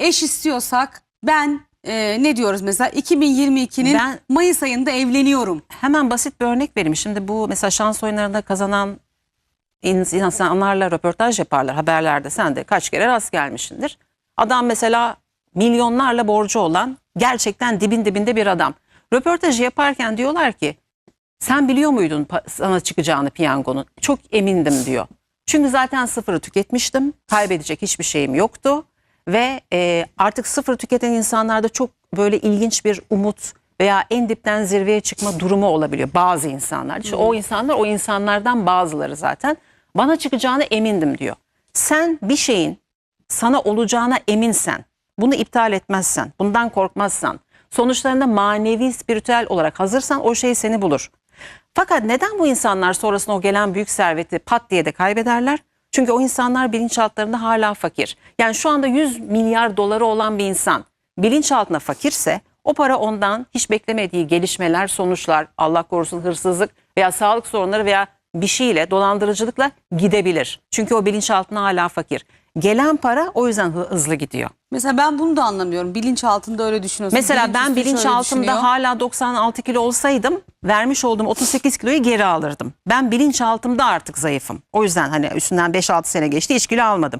eş istiyorsak ben e, ne diyoruz mesela 2022'nin Ben- Mayıs ayında evleniyorum. Hemen basit bir örnek vereyim. Şimdi bu mesela şans oyunlarında kazanan ins- insanlarla röportaj yaparlar haberlerde. Sen de kaç kere rast gelmişsindir. Adam mesela milyonlarla borcu olan gerçekten dibin dibinde bir adam. Röportajı yaparken diyorlar ki sen biliyor muydun pa- sana çıkacağını piyangonun? Çok emindim diyor. Çünkü zaten sıfırı tüketmiştim. Kaybedecek hiçbir şeyim yoktu. Ve e, artık sıfır tüketen insanlarda çok böyle ilginç bir umut veya en dipten zirveye çıkma durumu olabiliyor bazı insanlar. İşte o insanlar o insanlardan bazıları zaten. Bana çıkacağına emindim diyor. Sen bir şeyin sana olacağına eminsen, bunu iptal etmezsen, bundan korkmazsan, sonuçlarında manevi, spiritüel olarak hazırsan o şey seni bulur. Fakat neden bu insanlar sonrasında o gelen büyük serveti pat diye de kaybederler? Çünkü o insanlar bilinçaltlarında hala fakir. Yani şu anda 100 milyar doları olan bir insan bilinçaltına fakirse o para ondan hiç beklemediği gelişmeler, sonuçlar, Allah korusun hırsızlık veya sağlık sorunları veya bir şeyle, dolandırıcılıkla gidebilir. Çünkü o bilinçaltına hala fakir. Gelen para o yüzden hı- hızlı gidiyor. Mesela ben bunu da anlamıyorum. Bilinç altında öyle düşünüyorsun. Mesela ben Bilinçüstü şöyle bilinçaltımda düşünüyor. hala 96 kilo olsaydım vermiş olduğum 38 kiloyu geri alırdım. Ben bilinçaltımda artık zayıfım. O yüzden hani üstünden 5-6 sene geçti hiç kilo almadım.